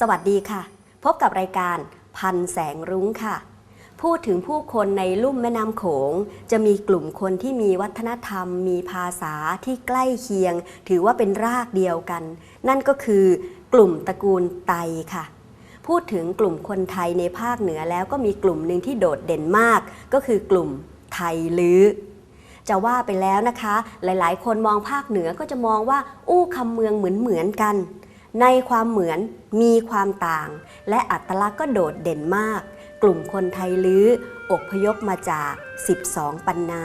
สวัสดีค่ะ พบกับรายการพันแสงรุ้งค่ะ พูดถึงผู้คนในลุ่มแม่น้ำโขง จะมีกลุ่มคนที่มีวัฒนธรรม มีภาษาที่ใกล้เคียง ถือว่าเป็นรากเดียวกัน นั่นก็คือกลุ่มตระกูลไตค่ะ พูดถึงกลุ่มคนไทยในภาคเหนือแล้วก็มีกลุ่มหนึ่งที่โดดเด่นมาก ก็คือกลุ่มไทยลื้อจะว่าไปแล้วนะคะ หลายๆ คนมองภาคเหนือก็จะมองว่าอู้คำเมืองเหมือนเหมือนกัน ในความเหมือนมีความต่าง และอัตลักษณ์ก็โดดเด่นมาก กลุ่มคนไทยลื้ออพยพมาจาก 12 ปันนา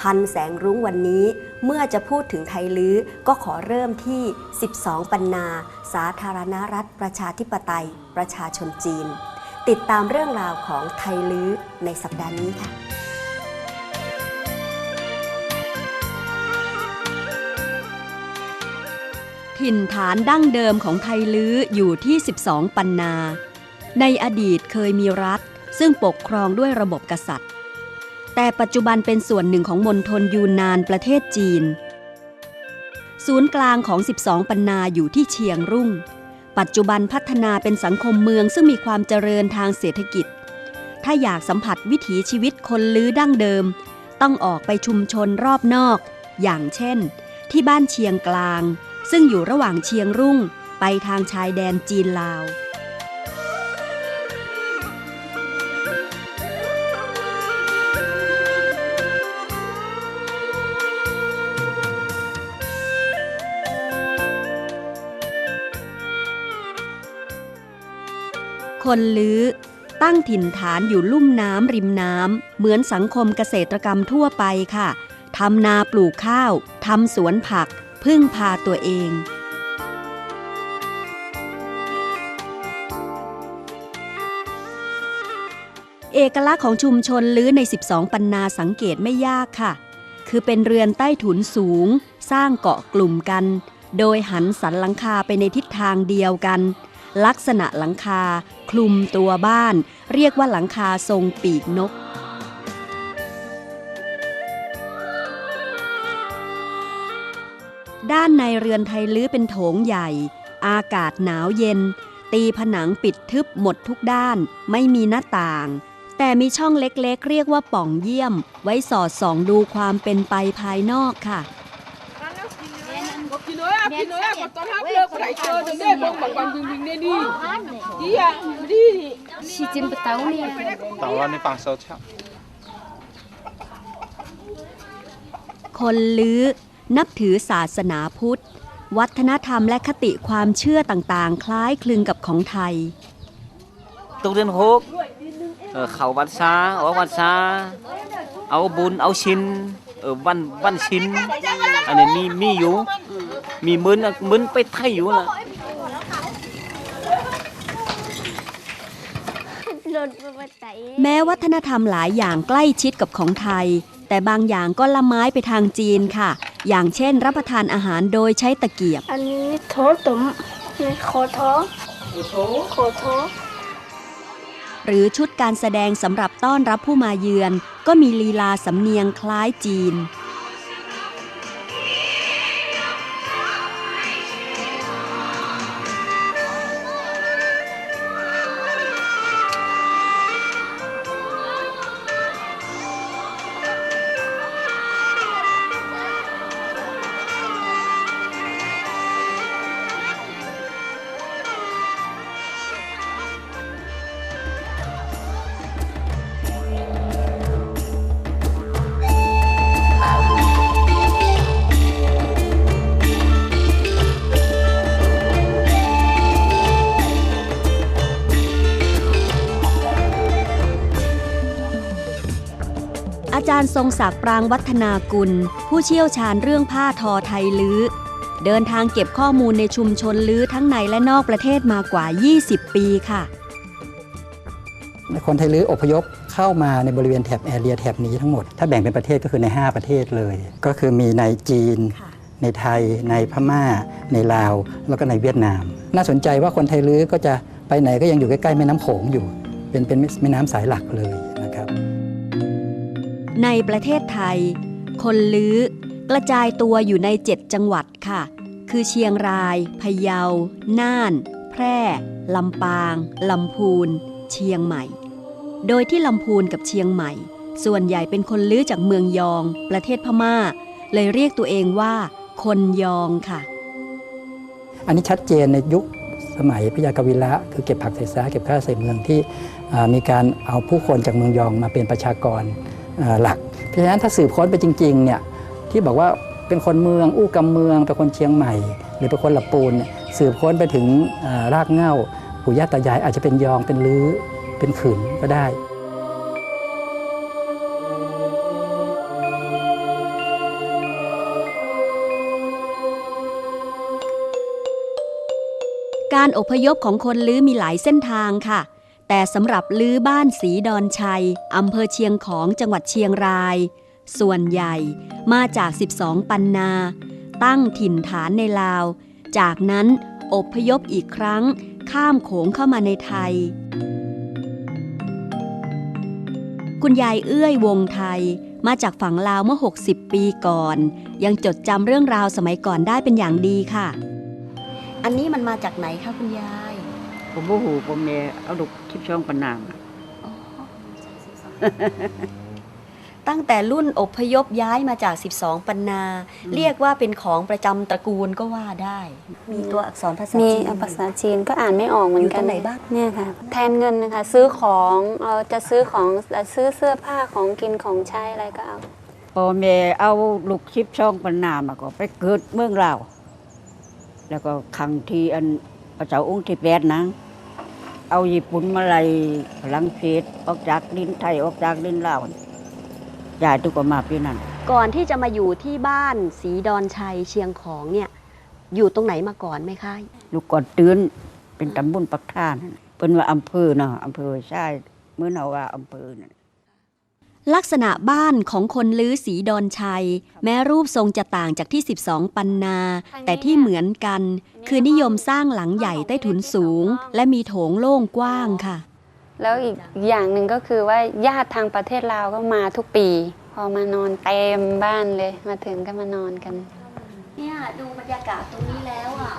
พันแสงรุ้งวันนี้เมื่อจะพูดถึงไทยลื้อก็ขอเริ่มที่ 12 ปันนา สาธารณรัฐประชาธิปไตย ประชาชนจีน ติดตามเรื่องราวของไทยลื้อในสัปดาห์นี้ค่ะ ถิ่นฐานดั้งเดิมของไทยลื้ออยู่ที่ 12 ปันนา ในอดีตเคยมีรัฐ ซึ่งปกครองด้วยระบบกษัตริย์ แต่ปัจจุบันเป็นส่วนหนึ่งของมณฑลยูนนานประเทศจีน ศูนย์กลางของ 12 ปันนาอยู่ที่เชียงรุ่ง ปัจจุบันพัฒนาเป็นสังคมเมืองซึ่งมีความเจริญทางเศรษฐกิจ ถ้าอยากสัมผัสวิถีชีวิตคนลื้อดั้งเดิม ต้องออกไปชุมชนรอบนอก อย่างเช่น ที่บ้านเชียงกลาง ซึ่งอยู่ระหว่างเชียงรุ่งไปทางชายแดนจีนลาว คนลื้อตั้งถิ่นฐานอยู่ลุ่มน้ำริมน้ำ เหมือนสังคมเกษตรกรรมทั่วไปค่ะทำนาปลูกข้าวทำสวนผัก พึ่งพาตัวเอง เอกลักษณ์ของชุมชนลื้อใน 12 ปันนาสังเกตไม่ยากค่ะ คือเป็นเรือนใต้ถุนสูง สร้างเกาะกลุ่มกัน โดยหันสันหลังคาไปในทิศทางเดียวกัน ลักษณะหลังคา คลุมตัวบ้าน เรียกว่าหลังคาทรงปีกนก ด้านในเรือนไทยลื้อเป็นโถงใหญ่ อากาศหนาวเย็น ตีผนังปิดทึบหมดทุกด้าน ไม่มีหน้าต่าง แต่มีช่องเล็กๆ เรียกว่าป่องเยี่ยม ไว้สอดส่องดูความเป็นไปภายนอกค่ะ Pinoya, Pinoya, có tao hát lơ của đại cơ đừng để bông bằng bằng bình bình nên đi. Đi à, đi. Si Jin Betau ni. ต่อว่าในฝั่งโซเชียลคนลื้อ นับถือศาสนาพุทธ วัฒนธรรมและคติความเชื่อต่างๆ คล้ายคลึงกับของไทยตุเรียนโฮกเออเขาวัดซาออกวัดซาเอาบุญเอาชินเออวันวันชินอันนี้มีมีอยู่ มีเหมือนเหมือนไปไทยอยู่ล่ะแม้วัฒนธรรมหลายอย่างใกล้ชิดกับของไทย แต่บางอย่างก็ละไม้ไปทางจีนค่ะ อย่างเช่นรับประทานอาหารโดยใช้ตะเกียบ อันนี้โถตุ่มนี่โคโถโคโถหรือชุดการแสดงสำหรับต้อนรับผู้มาเยือน ก็มีลีลาสำเนียงคล้ายจีน ทรงศักดิ์ปรางวัฒนากุล ผู้เชี่ยวชาญเรื่องผ้าทอไทยลื้อ เดินทางเก็บข้อมูลในชุมชนลื้อทั้งในและนอกประเทศมากว่า 20 ปีค่ะคนไทยลื้ออพยพเข้ามาในบริเวณแถบแอเรียแถบนี้ทั้งหมด ถ้าแบ่งเป็นประเทศก็คือใน 5 ประเทศเลย ก็คือมีในจีนค่ะในไทย ในพม่า ในลาว แล้วก็ในเวียดนาม น่าสนใจว่าคนไทยลื้อก็จะไปไหนก็ยังอยู่ใกล้ๆแม่น้ำโขงอยู่ เป็นเป็นแม่น้ำสายหลักเลยนะครับ ในประเทศไทย คนลื้อกระจายตัวอยู่ใน7จังหวัดค่ะ คือเชียงราย พะเยา น่าน แพร่ ลำปาง ลำพูน เชียงใหม่ โดยที่ลำพูนกับเชียงใหม่ ส่วนใหญ่เป็นคนลื้อจากเมืองยอง ประเทศพม่า เลยเรียกตัวเองว่า คนยองค่ะ อันนี้ชัดเจนในยุคสมัยพยากวิระคือเก็บผักใส่ซาเก็บข้าวใส่เมืองที่มีการเอาผู้คนจากเมืองยองมาเป็นประชากร หลัก เพราะฉะนั้นถ้าสืบค้นไปจริงๆเนี่ยที่บอกว่าเป็นคนเมืองอู้กำเมืองเป็นคนเชียงใหม่ หรือเป็นคนละปูนเนี่ยสืบค้นไปถึงรากเง้าปู่ย่าตายายอาจจะเป็นยองเป็นลื้อเป็นขืนก็ได้การอพยพของคนลื้อมีหลายเส้นทางค่ะ แต่สำหรับลื้อบ้านสีดอนชัยอำเภอเชียงของจังหวัดเชียงราย ส่วนใหญ่มาจาก 12 ปันนา ตั้งถิ่นฐานในลาว จากนั้นอบพยพอีกครั้ง ข้ามโขงเข้ามาในไทย คุณยายเอื้อยวงไทยมาจากฝั่งลาวเมื่อ 60 ปีก่อน ยังจดจำเรื่องราวสมัยก่อนได้เป็นอย่างดีค่ะ อันนี้มันมาจากไหนคะคุณยาย ผมบ่หูผมเนี่ยเอาลูกคลิปช่องปานนามอะตั้งแต่รุ่นอพยพย้ายมาจาก 12 ปันนา เรียกว่าเป็นของประจำตระกูลก็ว่าได้ มีตัวอักษรภาษามีจีน ภาษาจีนก็อ่านไม่ออกเหมือนอยู่กัตรนงไหนบ้าง เนี่ยค่ะ แทนเงินนะคะ ซื้อของเราจะซื้อของซื้อเสื้อผ้าของกินของใช้อะไรก็เอา พอแม่เอาลูกคลิปช่องปานนามอะก็ไปเกิดเมืองลาวแล้วก็ครั้งที่อันพระเจ้าองค์ที่แปดนะ เอาญี่ปุ่นมาไล่พลังเพชออกจากดินไทยออกจากดินลาวยายตุกก็มาปีนั้นก่อนที่จะมาอยู่ที่บ้านสีดอนชัยเชียงของเนี่ย อยู่ตรงไหนมาก่อนไหมคะลูกก่อนตื่นเป็นตำบลปักท่านนเป็นว่าอำเภอเนาะอำเภอใช่เมื่อเราว่าอำเภอนั่น ลักษณะบ้านของคนลื้อสีดอนชัย แม้รูปทรงจะต่างจากที่ 12 ปันนา แต่ที่เหมือนกัน คือนิยมสร้างหลังใหญ่ใต้ถุนสูง และมีโถงโล่งกว้างค่ะ แล้วอีกอย่างหนึ่งก็คือว่าญาติทางประเทศลาวก็มาทุกปี พอมานอนเต็มบ้านเลยมาถึงก็มานอนกัน เนี่ยดูบรรยากาศตรงนี้แล้วอะ